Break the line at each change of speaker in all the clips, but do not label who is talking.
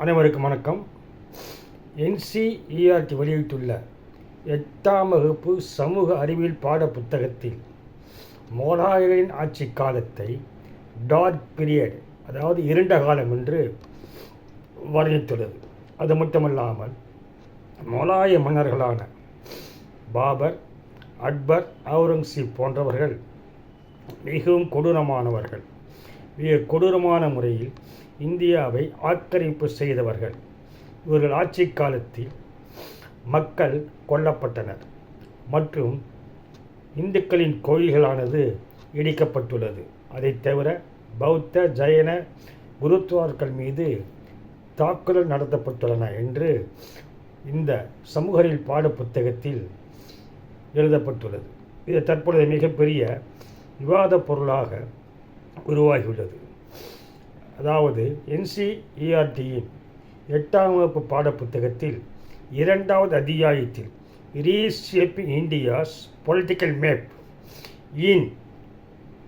அனைவருக்கும் வணக்கம். என்சிஇஆர்டி வெளியிட்டுள்ள எட்டாம் வகுப்பு சமூக அறிவியல் பாட புத்தகத்தில் மோலாயரின் ஆட்சி காலத்தை டார்க் பீரியட் அதாவது இருண்ட காலம் என்று வர்ணித்துள்ளது. அது மட்டுமல்லாமல் மொலாய மன்னர்களான பாபர் அக்பர் அவுரங்கசீப் போன்றவர்கள் மிகவும் கொடூரமானவர்கள். மிக கொடூரமான முறையில் இந்தியாவை ஆக்கிரமிப்பு செய்தவர்கள். இவர்கள் ஆட்சி காலத்தில் மக்கள் கொல்லப்பட்டனர் மற்றும் இந்துக்களின் கோயில்களானது இடிக்கப்பட்டுள்ளது. அதைத் தவிர பௌத்த ஜைன குருத்வார்கள் மீது தாக்குதல் நடத்தப்பட்டுள்ளன என்று இந்த சமூகரில் பாட புத்தகத்தில் எழுதப்பட்டுள்ளது. இது தற்பொழுது மிகப்பெரிய விவாத பொருளாக உருவாகியுள்ளது. அதாவது என்சிஇஆர்டியின் எட்டாம் வகுப்பு பாடப்புத்தகத்தில் இரண்டாவது அத்தியாயத்தில் reshaping India's political map in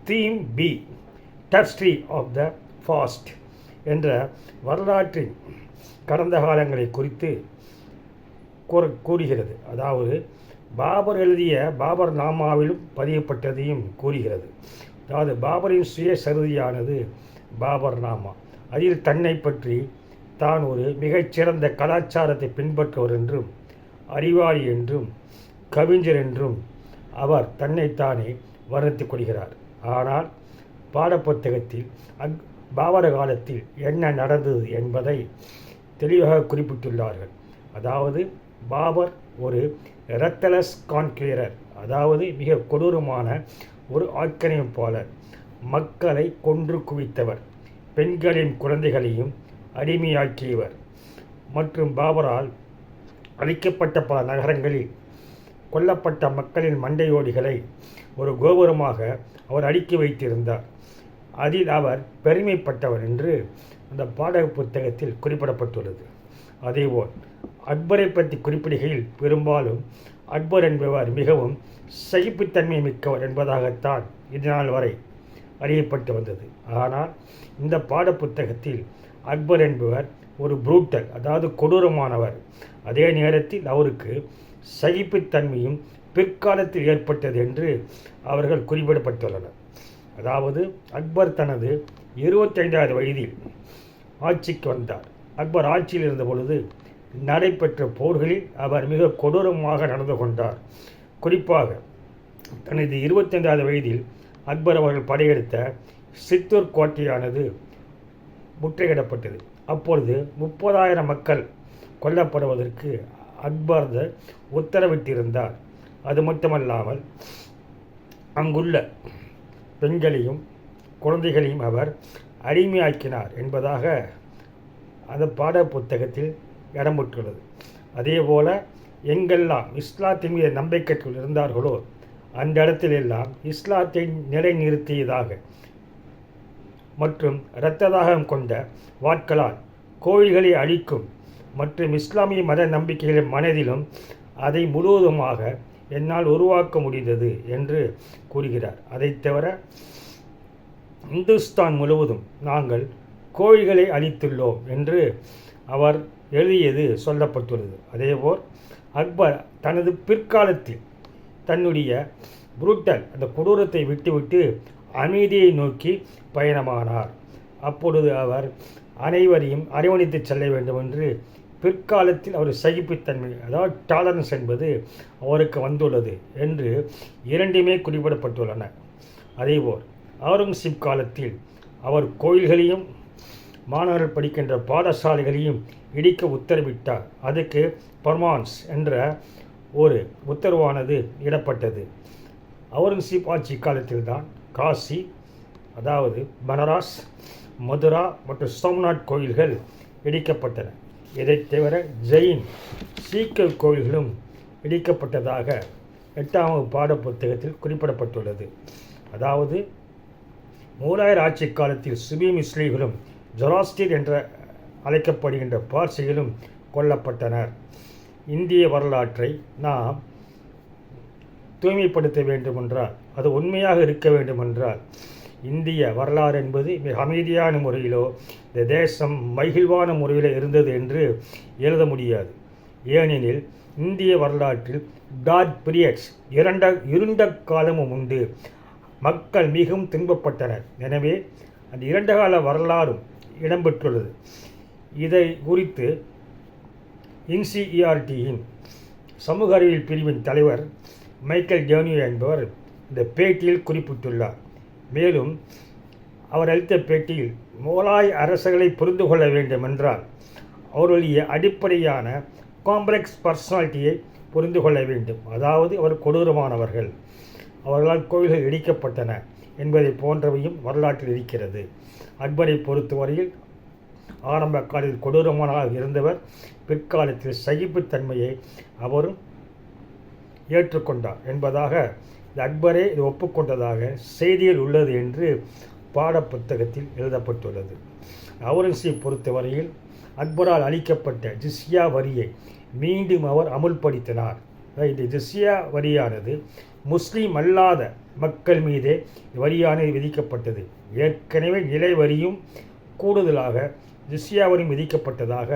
theme B tapestry of the past என்ற வரலாற்றின் கடந்த காலங்களை குறித்து கூற கூறுகிறது. அதாவது பாபர் எழுதிய பாபர் நாமாவிலும் பதியப்பட்டதையும் கூறுகிறது. அதாவது பாபரின் சுய சருதியானது பாபர் நாமா அதில் தன்னை பற்றி தான் ஒரு மிகச்சிறந்த கலாச்சாரத்தை பின்பற்றுவர் என்றும் அறிவாளி என்றும் கவிஞர் என்றும் அவர் தன்னைத்தானே வருத்தி கொள்கிறார். ஆனால் பாடப்புத்தகத்தில் அக் பாபர காலத்தில் என்ன நடந்தது என்பதை தெளிவாக குறிப்பிட்டுள்ளார்கள். அதாவது பாபர் ஒரு ரெத்தலஸ் கான்கிளரர் அதாவது மிக கொடூரமான ஒரு ஆக்கிரமிப்பாளர் மக்களை கொன்று குவித்தவர். பெண்களின் குழந்தைகளையும் அடிமையாக்கியவர். மற்றும் பாபரால் அழிக்கப்பட்ட பல நகரங்களில் கொல்லப்பட்ட மக்களின் மண்டையோடிகளை ஒரு கோபுரமாக அவர் அடுக்கி வைத்திருந்தார். அதில் அவர் பெருமைப்பட்டவர் என்று அந்த பாடக புத்தகத்தில் குறிப்பிடப்பட்டுள்ளது. அதேபோல் அக்பரை பற்றி குறிப்பிடுகையில் பெரும்பாலும் அக்பர் என்பவர் மிகவும் சகிப்புத்தன்மை மிக்கவர் என்பதாகத்தான் இதனால் வரை அறியப்பட்டு வந்தது. ஆனால் இந்த பாடப்புத்தகத்தில் அக்பர் என்பவர் ஒரு புரூட்டல் அதாவது கொடூரமானவர். அதே நேரத்தில் அவருக்கு சகிப்புத்தன்மையும் பிற்காலத்தில் ஏற்பட்டது என்று அவர்கள் குறிப்பிடப்பட்டுள்ளனர். அதாவது அக்பர் தனது இருபத்தைந்தாவது வயதில் ஆட்சிக்கு வந்தார். அக்பர் ஆட்சியில் இருந்த பொழுது நடைபெற்ற போர்களில் அவர் மிக கொடூரமாக நடந்து கொண்டார். குறிப்பாக தனது இருபத்தைந்தாவது வயதில் அக்பர் அவர்கள் படையெடுத்த சித்தூர் கோட்டையானது முற்றுகையிடப்பட்டது. அப்பொழுது முப்பதாயிரம் மக்கள் கொல்லப்படுவதற்கு அக்பர் உத்தரவிட்டிருந்தார். அது மட்டுமல்லாமல் அங்குள்ள பெண்களையும் குழந்தைகளையும் அவர் அடிமையாக்கினார் என்பதாக அந்த பாட புத்தகத்தில் இடம்பெற்றுள்ளது. அதேபோல எங்கெல்லாம் இஸ்லாத்தின் மீது நம்பிக்கைகள் இருந்தார்களோ அந்த இடத்திலெல்லாம் இஸ்லாத்தை நிலைநிறுத்தியதாக மற்றும் இரத்த தாகம் கொண்ட வாட்களால் கோயில்களை அழிக்கும் மற்றும் இஸ்லாமிய மத நம்பிக்கைகளின் மனதிலும் அதை முழுவதுமாக என்னால் உருவாக்க முடிந்தது என்று கூறுகிறார். அதைத் தவிர இந்துஸ்தான் முழுவதும் நாங்கள் கோயில்களை அழித்துள்ளோம் என்று அவர் எழுதியது சொல்லப்பட்டுள்ளது. அதேபோல் அக்பர் தனது பிற்காலத்தில் தன்னுடைய புரூட்டல் அந்த கொடூரத்தை விட்டுவிட்டு அமைதியை நோக்கி பயணமானார். அப்பொழுது அவர் அனைவரையும் அரவணைத்து செல்ல வேண்டும் என்று பிற்காலத்தில் அவர் சகிப்புத்தன்மை அதாவது டாலரன்ஸ் என்பது அவருக்கு வந்துள்ளது என்று இரண்டுமே குறிப்பிடப்பட்டுள்ளன. அதேபோல் அவுரங்கசீப் காலத்தில் அவர் கோயில்களையும் மாணவர்கள் படிக்கின்ற பாடசாலைகளையும் இடிக்க உத்தரவிட்டார். அதுக்கு பர்மான்ஸ் என்ற ஒரு உத்தரவானது இடப்பட்டது. அவுரங்கசீப் ஆட்சி காலத்தில்தான் காசி அதாவது பனராஸ் மதுரா மற்றும் சோம்நாத் கோயில்கள் இடிக்கப்பட்டன. இதைத் தவிர ஜெயின் சீக்க கோயில்களும் இடிக்கப்பட்டதாக எட்டாம் பாட புத்தகத்தில் குறிப்பிடப்பட்டுள்ளது. அதாவது மூலாயர் ஆட்சி காலத்தில் சுபி மிஸ்லிகளும் ஜொராஸ்டிர் என்ற அழைக்கப்படுகின்ற பார்சிகளும் கொல்லப்பட்டனர். இந்திய வரலாற்றை நாம் தூய்மைப்படுத்த வேண்டுமென்றால் அது உண்மையாக இருக்க வேண்டுமென்றால் இந்திய வரலாறு என்பது மிக அமைதியான முறையிலோ இந்த தேசம் மகிழ்வான முறையில் இருந்தது என்று எழுத முடியாது. ஏனெனில் இந்திய வரலாற்றில் டார்க் பீரியட்ஸ் இரண்ட இருண்ட காலமும் உண்டு. மக்கள் மிகவும் துன்பப்பட்டனர். எனவே அந்த இரண்ட கால வரலாறும் இடம்பெற்றுள்ளது இதை குறித்து இன்சிஇஆர்டியின் சமூக அறிவியல் பிரிவின் தலைவர் மைக்கேல் ஜேர்னியோ என்பவர் இந்த பேட்டியில் குறிப்பிட்டுள்ளார். மேலும் அவர் அளித்த பேட்டியில் மோலாய் அரசுகளை புரிந்து கொள்ள வேண்டும் என்றால் அவருடைய அடிப்படையான காம்ப்ளெக்ஸ் பர்சனாலிட்டியை புரிந்து கொள்ள வேண்டும். அதாவது அவர் கொடூரமானவர்கள். அவர்களால் கோவில்கள் இடிக்கப்பட்டன என்பதை போன்றவையும் வரலாற்றில் இருக்கிறது. அக்பரை பொறுத்தவரையில் ஆரம்ப காலத்தில் கொடூரமானதாக இருந்தவர் பிற்காலத்தில் சகிப்புத்தன்மையை அவரும் ஏற்றுக்கொண்டார் என்பதாக அக்பரே இது ஒப்புக்கொண்டதாக செய்தியில் உள்ளது என்று பாடப்புத்தகத்தில் எழுதப்பட்டுள்ளது. அவுரங்கசீப் பொறுத்தவரையில் அக்பரால் அளிக்கப்பட்ட ஜிஸ்யா வரியை மீண்டும் அவர் அமுல்படுத்தினார். இந்த ஜிஸ்யா வரியானது முஸ்லீம் அல்லாத மக்கள் மீதே வரியானது விதிக்கப்பட்டது. ஏற்கனவே நிலை வரியும் கூடுதலாக ஜிஸ்யா விதிக்கப்பட்டதாக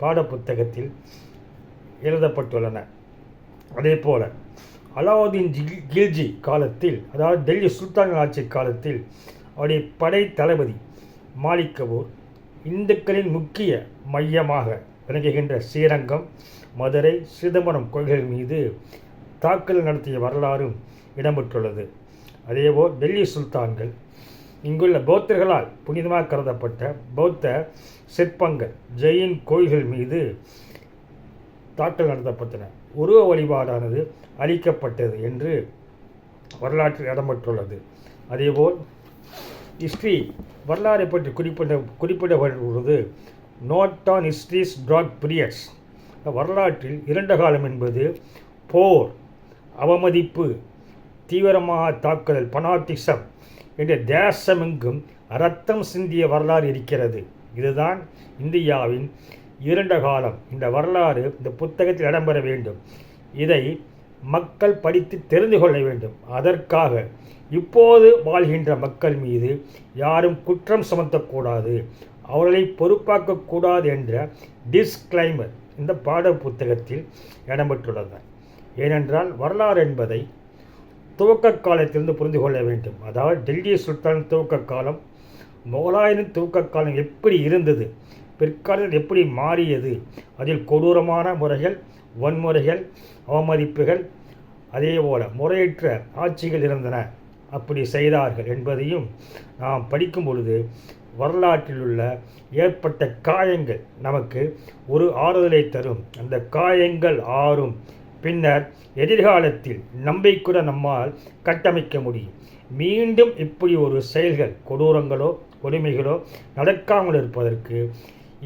பாடப்புத்தகத்தில் எழுதப்பட்டுள்ளன. அதே போல அலாவுதீன் ஜி கில்ஜி காலத்தில் அதாவது டெல்லி சுல்தான் ஆட்சி காலத்தில் அவருடைய படை தளபதி மாலிக் கபூர் இந்துக்களின் முக்கிய மையமாக விளங்குகின்ற ஸ்ரீரங்கம் மதுரை சிதம்பரம் கோயில்கள் மீது தாக்குதல் நடத்திய வரலாறும் இடம்பெற்றுள்ளது. அதேபோல் டெல்லி சுல்தான்கள் இங்குள்ள பௌத்தர்களால் புனிதமாக கருதப்பட்ட பௌத்த சிற்பங்கள் ஜெயின் கோயில்கள் மீது தாக்கல் நடத்தப்பட்டன. உருவ வழிபாடானது அளிக்கப்பட்டது என்று வரலாற்றில் இடம்பெற்றுள்ளது. அதேபோல் ஹிஸ்ட்ரி வரலாறை பற்றி குறிப்பிட குறிப்பிடப்படுவது note on histories dot periods வரலாற்றில் இரண்ட காலம் என்பது போர் அவமதிப்பு தீவிரமாக தாக்குதல் பனாட்டிசம் என்ற தேசமெங்கும் ரத்தம் சிந்திய வரலாறு இருக்கிறது. இதுதான் இந்தியாவின் இரண்ட காலம். இந்த வரலாறு இந்த புத்தகத்தில் இடம்பெற வேண்டும். இதை மக்கள் படித்து தெரிந்து கொள்ள வேண்டும். அதற்காக இப்போது வாழ்கின்ற மக்கள் மீது யாரும் குற்றம் சுமத்தக்கூடாது. அவர்களை பொறுப்பாக்கக்கூடாது என்ற டிஸ்கிளைமர் இந்த பாட புத்தகத்தில் இடம்பெற்றுள்ளது. ஏனென்றால் வரலாறு என்பதை துவக்க காலத்திலிருந்து புரிந்து கொள்ள வேண்டும். அதாவது டெல்லி சுல்தான் துவக்க காலம் முகலாயனின் துவக்க காலம் எப்படி இருந்தது பிற்காலத்தில் எப்படி மாறியது அதில் கொடூரமான முறைகள் வன்முறைகள் அவமதிப்புகள் அதே போல முறையற்ற ஆட்சிகள் இருந்தன. அப்படி செய்தார்கள் என்பதையும் நாம் படிக்கும் பொழுது வரலாற்றில் உள்ள ஏற்பட்ட காயங்கள் நமக்கு ஒரு ஆறுதலை தரும். அந்த காயங்கள் ஆறும். பின்னர் எதிர்காலத்தில் நம்பிக்கூட நம்மால் கட்டமைக்க முடியும். மீண்டும் இப்படி ஒரு செயல்கள் கொடூரங்களோ கொடுமைகளோ நடக்காமல் இருப்பதற்கு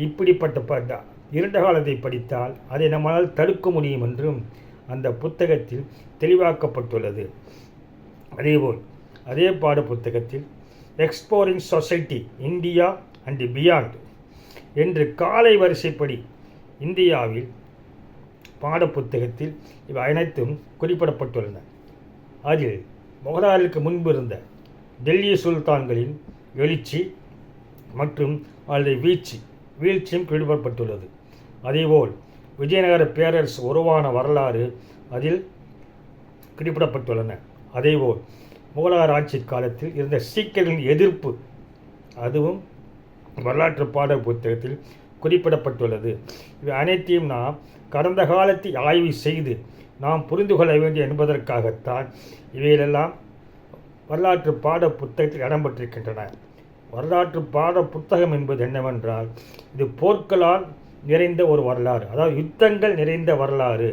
இப்படிப்பட்ட இரண்ட காலத்தை படித்தால் அதை நம்மால் தடுக்க முடியும் என்றும் அந்த புத்தகத்தில் தெளிவாக்கப்பட்டுள்ளது. அதேபோல் அதே பாட புத்தகத்தில் exploring society India and beyond என்று காலை வரிசைப்படி இந்தியாவில் பாடப்புத்தகத்தில் இவை அனைத்தும் குறிப்பிடப்பட்டுள்ளன. அதில் முகலாயருக்கு முன்பு இருந்த டெல்லி சுல்தான்களின் எழுச்சி மற்றும் அல்லது வீழ்ச்சி வீழ்ச்சியும் குறிப்பிடப்பட்டுள்ளது. அதேபோல் விஜயநகர பேரரசு உருவான வரலாறு அதில் குறிப்பிடப்பட்டுள்ளன. அதேபோல் முகலாயர் ஆட்சி காலத்தில் இருந்த சீக்கியர்களின் எதிர்ப்பு அதுவும் வரலாற்று பாட புத்தகத்தில் குறிப்பிடப்பட்டுள்ளது. இவை அனைத்தையும் நாம் கடந்த காலத்தை ஆய்வு செய்து நாம் புரிந்து கொள்ள வேண்டும் என்பதற்காகத்தான் இவைகளெல்லாம் வரலாற்று பாட புத்தகத்தில் இடம்பெற்றிருக்கின்றன. வரலாற்று பாட புத்தகம் என்பது என்னவென்றால் இது போர்களால் நிறைந்த ஒரு வரலாறு அதாவது யுத்தங்கள் நிறைந்த வரலாறு.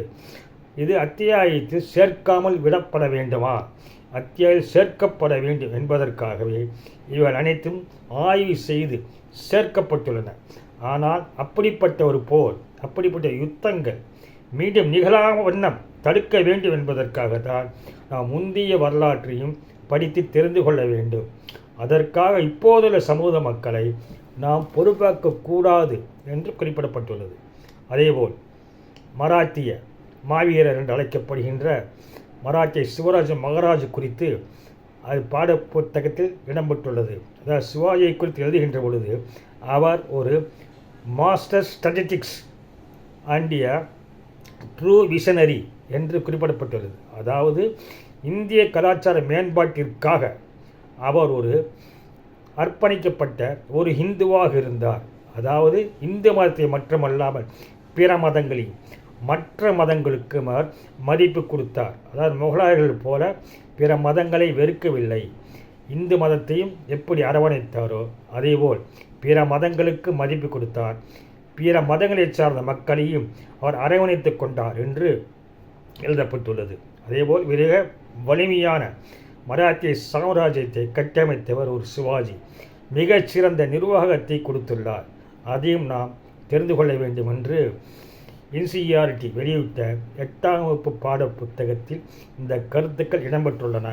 இது அத்தியாயத்தில் சேர்க்காமல் விடப்பட வேண்டுமா? அத்தியாயம் சேர்க்கப்பட வேண்டும் என்பதற்காகவே இவர்கள் அனைத்தும் ஆய்வு செய்து சேர்க்கப்பட்டுள்ளன. ஆனால் அப்படிப்பட்ட ஒரு போர் அப்படிப்பட்ட யுத்தங்கள் மீண்டும் நிகழாம வண்ணம் தடுக்க வேண்டும் என்பதற்காகத்தான் நாம் முந்தைய வரலாற்றையும் படித்து தெரிந்து கொள்ள வேண்டும். அதற்காக இப்போதுள்ள சமூக மக்களை நாம் பொறுப்பாக்கக்கூடாது என்று குறிப்பிடப்பட்டுள்ளது. அதேபோல் மராத்திய மாவீரர் என்று அழைக்கப்படுகின்ற மராத்திய சிவராஜ மகாராஜ் குறித்து அது பாட புத்தகத்தில் இடம்பெற்றுள்ளது. அதாவது சிவாஜியை குறித்து எழுதுகின்ற பொழுது அவர் ஒரு master strategics a true visionary என்று குறிப்பிடப்பட்டுள்ளது. அதாவது இந்திய கலாச்சார மேம்பாட்டிற்காக அவர் ஒரு அர்ப்பணிக்கப்பட்ட ஒரு ஹிந்துவாக இருந்தார். அதாவது இந்து மதத்தை மட்டுமல்லாமல் பிற மதங்களில் மற்ற மதங்களுக்கு அவர் மதிப்பு கொடுத்தார். அதாவது முகலாயர்கள் போல பிற மதங்களை வெறுக்கவில்லை. இந்து மதத்தையும் எப்படி அரவணைத்தாரோ அதேபோல் பிற மதங்களுக்கு மதிப்பு கொடுத்தார். பிற மதங்களைச் சார்ந்த மக்களையும் அவர் அரவணைத்து கொண்டார் என்று எழுதப்பட்டுள்ளது. அதேபோல் மிக வலிமையான மராத்திய சாம்ராஜ்யத்தை கட்டமைத்தவர் ஒரு சிவாஜி. மிகச்சிறந்த நிர்வாகத்தை கொடுத்துள்ளார். அதையும் நாம் தெரிந்து கொள்ள வேண்டும் என்று என்சிஆர்டி வெளியிட்ட எட்டாம் வகுப்பு பாட புத்தகத்தில் இந்த கருத்துக்கள் இடம்பெற்றுள்ளன.